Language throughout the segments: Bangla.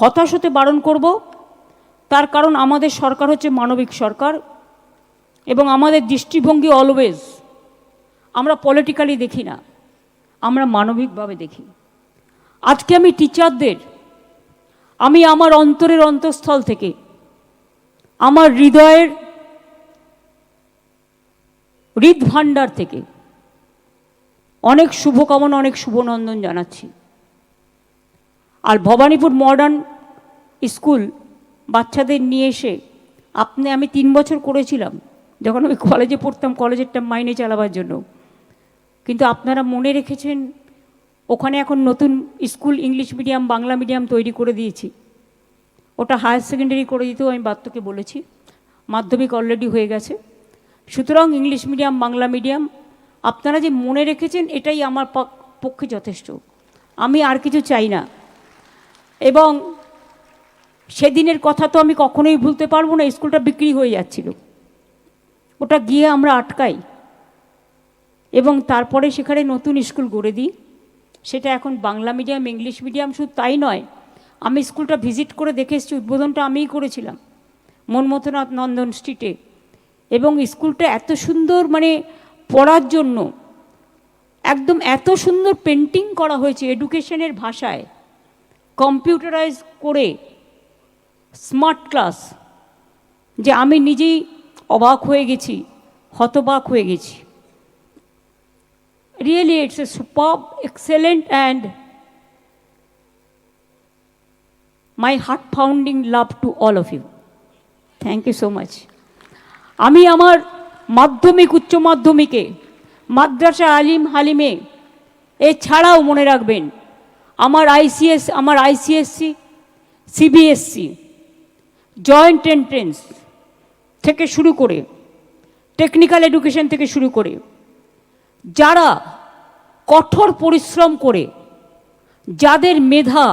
হতাশ হতে বারণ করব। তার কারণ আমাদের সরকার হচ্ছে মানবিক সরকার এবং আমাদের দৃষ্টিভঙ্গি অলওয়েজ আমরা পলিটিক্যালি দেখি না, আমরা মানবিকভাবে দেখি। আজকে আমি টিচারদের আমি আমার অন্তরের অন্তঃস্থল থেকে, আমার হৃদয়ের হৃদভাণ্ডার থেকে অনেক শুভকামনা, অনেক শুভনন্দন জানাচ্ছি। আর ভবানীপুর মডার্ন স্কুল বাচ্চাদের নিয়ে এসে আপনি, আমি তিন বছর করেছিলাম, যখন আমি কলেজে পড়তাম কলেজেরটা মাইনে চালাবার জন্য। কিন্তু আপনারা মনে রেখেছেন, ওখানে এখন নতুন school English medium Bangla medium তৈরি করে দিয়েছি। ওটা হায়ার সেকেন্ডারি করে দিতেও আমি বাত্যকে বলেছি। মাধ্যমিক অলরেডি হয়ে গেছে। সুতরাং ইংলিশ মিডিয়াম বাংলা মিডিয়াম আপনারা যে মনে রেখেছেন, এটাই আমার পক্ষে যথেষ্ট। আমি আর কিছু চাই না। এবং সেদিনের কথা তো আমি কখনোই ভুলতে পারব না, স্কুলটা বিক্রি হয়ে যাচ্ছিল। ওটা গিয়ে আমরা আটকাই। এবং তারপরে সেখানে নতুন স্কুল গড়ে দিই। সেটা এখন বাংলা মিডিয়াম, ইংলিশ মিডিয়াম শুধু তাই নয়, আমি স্কুলটা ভিজিট করে দেখে এসেছি, উদ্বোধনটা আমিই করেছিলাম মনমথনাথ নন্দন স্ট্রিটে। এবং স্কুলটা এত সুন্দর মানে পড়ার জন্য, একদম এত সুন্দর পেন্টিং করা হয়েছে এডুকেশনের ভাষায়। কম্পিউটারাইজ করে স্মার্ট ক্লাস, যে আমি নিজেই অবাক হয়ে গেছি, হতবাক হয়ে গেছি। Really it's a super excellent and my heart founding love to all of you thank you so much আমি আমার মাধ্যমিক, উচ্চ মাধ্যমিকে মাদ্রাসা আলিম হালিমে, এছাড়াও মনে রাখবেন আমার আইসিএস আমার আইসিএসসি সিবিএসসি জয়েন্ট এন্ট্রেন্স থেকে শুরু করে টেকনিক্যাল এডুকেশন থেকে শুরু করে, যারা কঠোর পরিশ্রম করে, যাদের মেধা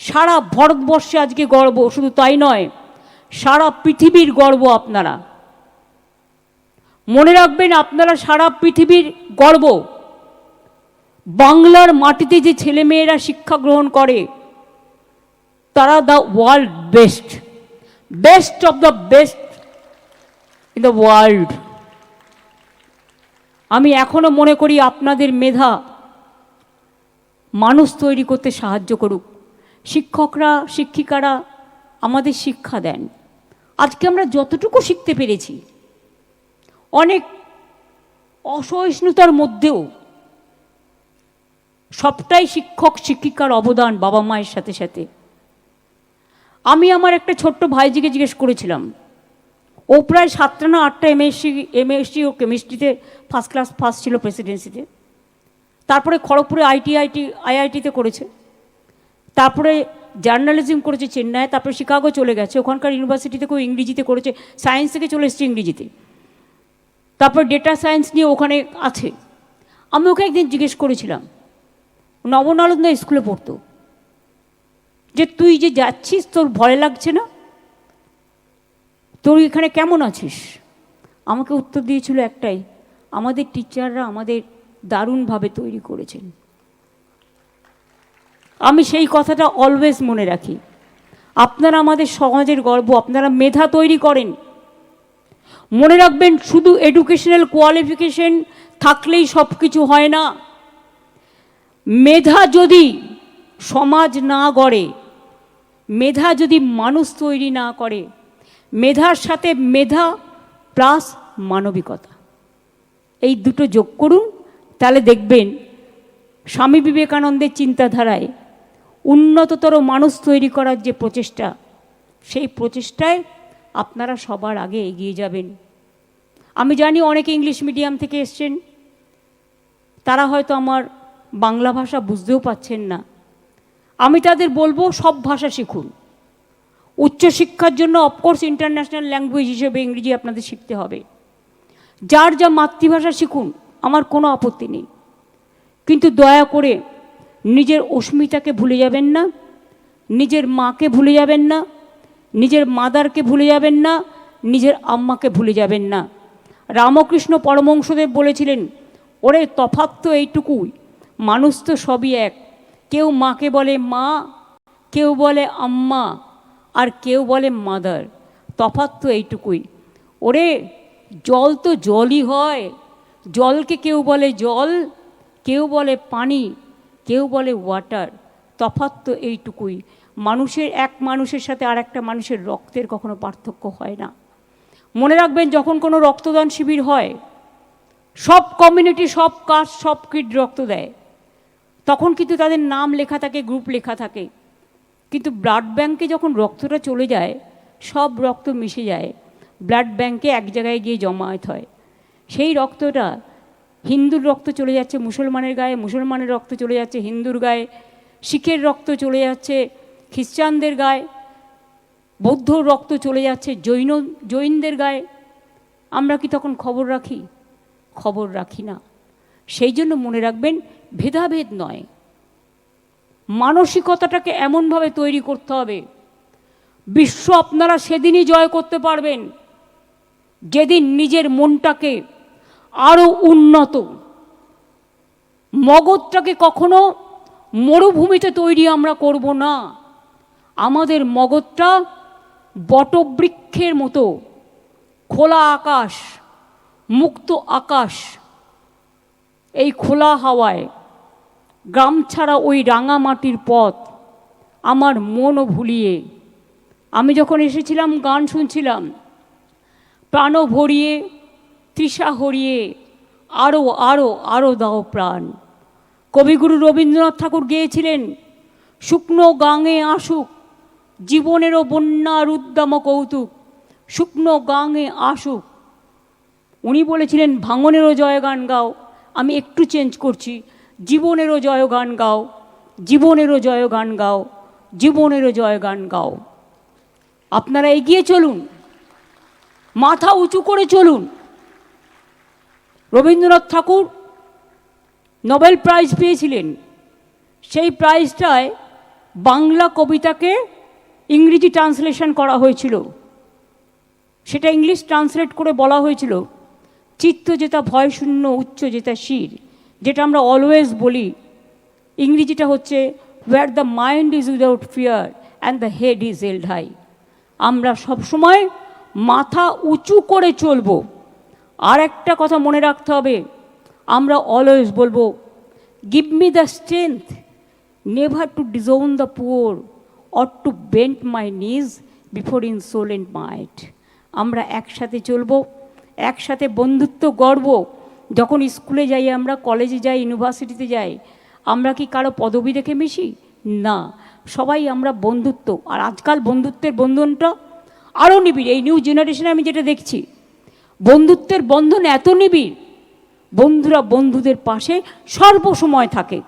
সারা ভারতবর্ষে আজকে গর্ব, শুধু তাই নয়, সারা পৃথিবীর গর্ব আপনারা। মনে রাখবেন আপনারা সারা পৃথিবীর গর্ব। বাংলার মাটিতে যে ছেলেমেয়েরা শিক্ষা গ্রহণ করে, তারা the world best best of the best in the world আমি এখনও মনে করি আপনাদের মেধা মানুষ তৈরি করতে সাহায্য করুক। শিক্ষকরা, শিক্ষিকারা আমাদের শিক্ষা দেন। আজকে আমরা যতটুকু শিখতে পেরেছি, অনেক অসহিষ্ণুতার মধ্যেও সবটাই শিক্ষক, শিক্ষিকার অবদান বাবা মায়ের সাথে সাথে। আমি আমার একটা ছোট্ট ভাইজিকে জিজ্ঞেস করেছিলাম, ও প্রায় সাতটা না আটটা এমএসসি এমএসসি ও কেমিস্ট্রিতে ফার্স্ট ক্লাস ফার্স্ট ছিল প্রেসিডেন্সিতে তারপরে খড়গপুরে আইটি আইটি আইআইটিতে করেছে। তারপরে জার্নালিজম করেছে চেন্নাই তারপরে শিকাগো চলে গেছে। ওখানকার ইউনিভার্সিটি থেকেও ইংরেজিতে করেছে সায়েন্স থেকে চলে এসেছে ইংরেজিতে। তারপর ডেটা সায়েন্স নিয়ে ওখানে আছে। আমি ওকে একদিন জিজ্ঞেস করেছিলাম নবনালন্দা স্কুলে পড়তো। যে তুই যে যাচ্ছিস, তোর ভয় লাগছে না? তোর এখানে কেমন আছিস? আমাকে উত্তর দিয়েছিল একটাই, আমাদের টিচাররা আমাদের দারুণভাবে তৈরি করেছেন। আমি সেই কথাটা অলওয়েজ মনে রাখি। আপনারা আমাদের সমাজের গর্ব, আপনারা মেধা তৈরি করেন। মনে রাখবেন, শুধু এডুকেশনাল কোয়ালিফিকেশন থাকলেই সব কিছু হয় না। মেধা যদি সমাজ না গড়ে, মেধা যদি মানুষ তৈরি না করে, মেধার সাথে মেধা প্লাস মানবিকতা। এই দুটো যোগ করুন, তাহলে দেখবেন স্বামী বিবেকানন্দের চিন্তাধারায় উন্নততর মানুষ তৈরি করার যে প্রচেষ্টা, সেই প্রচেষ্টায় আপনারা সবার আগে এগিয়ে যাবেন। আমি জানি অনেকে ইংলিশ মিডিয়াম থেকে এসছেন, তারা হয়তো আমার বাংলা ভাষা বুঝতেও পাচ্ছেন না। আমি তাদের বলব, সব ভাষা শিখুন। উচ্চশিক্ষার জন্য অফকোর্স ইন্টারন্যাশনাল ল্যাঙ্গুয়েজ হিসেবে ইংরেজি আপনাদের শিখতে হবে। যার যা মাতৃভাষা শিখুন, আমার কোনো আপত্তি নেই। কিন্তু দয়া করে, নিজের অস্মিতাকে ভুলে যাবেন না, নিজের মাকে ভুলে যাবেন না, নিজের মাদারকে ভুলে যাবেন না, নিজের আম্মাকে ভুলে যাবেন না। রামকৃষ্ণ পরমংশদেব বলেছিলেন, ওরে তফাৎ তো এইটুকুই। মানুষ তো সবই এক। কেউ মাকে বলে মা, কেউ বলে আম্মা, আর কেউ বলে মাদার। তফাৎ তো এইটুকুই। ওরে, জল তো জলই হয়। জলকে কেউ বলে জল, কেউ বলে পানি, কেউ বলে ওয়াটার। তফাৎ তো এইটুকুই। মানুষের এক মানুষের সাথে আর একটা মানুষের রক্তের কখনো পার্থক্য হয় না। মনে রাখবেন, যখন কোনো রক্তদান শিবির হয়, সব কমিউনিটি সব কাস্ট সব কিড রক্ত দেয়। তখন কিন্তু তাদের নাম লেখা থাকে, গ্রুপ লেখা থাকে। কিন্তু ব্লাড ব্যাংকে যখন রক্তটা চলে যায়, সব রক্ত মিশে যায়। ব্লাড ব্যাংকে এক জায়গায় গিয়ে জমায়েত হয়। সেই রক্তটা হিন্দুর রক্ত চলে যাচ্ছে মুসলমানের গায়ে, মুসলমানের রক্ত চলে যাচ্ছে হিন্দুর গায়ে, শিখের রক্ত চলে যাচ্ছে খ্রিস্টানদের গায়ে বৌদ্ধ রক্ত চলে যাচ্ছে জৈন, জৈনদের গায়ে। আমরা কি তখন খবর রাখি? খবর রাখি না। সেই জন্য মনে রাখবেন, ভেদাভেদ নয়। মানসিকতাটাকে এমনভাবে তৈরি করতে হবে। বিশ্ব আপনারা সেদিনই জয় করতে পারবেন। যেদিন নিজের মনটাকে আরও উন্নত, মগজটাকে কখনো মরুভূমিতে তৈরি আমরা করব না। আমাদের মগজটা বটবৃক্ষের মতো, খোলা আকাশ, মুক্ত আকাশ এই খোলা হাওয়ায়, গ্রাম ছাড়া ওই রাঙামাটির পথ আমার মনও ভুলিয়ে। আমি যখন এসেছিলাম, গান শুনছিলাম, প্রাণও ভরিয়ে, তৃষা হরিয়ে আরও আরও আরও দাও প্রাণ। কবিগুরু রবীন্দ্রনাথ ঠাকুর গেয়েছিলেন, শুকনো গাঙে আসুক, জীবনেরও বন্যার উদ্দাম কৌতুক, শুকনো গাঙে আসুক। উনি বলেছিলেন, ভাঙনেরও জয়গান গাও আমি একটু চেঞ্জ করছি। জীবনেরও জয় গান গাও, জীবনেরও জয় গান গাও, জীবনেরও জয় গান গাও। আপনারা এগিয়ে চলুন। মাথা উঁচু করে চলুন। রবীন্দ্রনাথ ঠাকুর নোবেল প্রাইজ পেয়েছিলেন। সেই প্রাইজটায় বাংলা কবিতাকে ইংরেজি ট্রান্সলেশন করা হয়েছিল। সেটা ইংলিশ ট্রান্সলেট করে বলা হয়েছিল। চিত্ত যেটা ভয়শূন্য উচ্চ যেটা শির, যেটা আমরা অলওয়েজ বলি, ইংরেজিটা হচ্ছে where the mind is without fear and the head is held high আমরা সবসময় মাথা উঁচু করে চলবো। আর একটা কথা মনে রাখতে হবে, আমরা অলওয়েজ বলব give me the strength never to disown the poor or to bent my knees before insolent might আমরা একসাথে চলবো। একসাথে বন্ধুত্ব গর্ব যখন স্কুলে যাই আমরা, কলেজে যাই, ইউনিভার্সিটিতে যাই, আমরা কি কারও পদবি দেখে মিশি? না। সবাই আমরা বন্ধুত্ব। আর আজকাল বন্ধুত্বের বন্ধনটা আরও নিবিড়। এই নিউ জেনারেশনে আমি যেটা দেখছি, বন্ধুত্বের বন্ধন এত নিবিড়, বন্ধুরা বন্ধুদের পাশে সর্বসময় থাকে।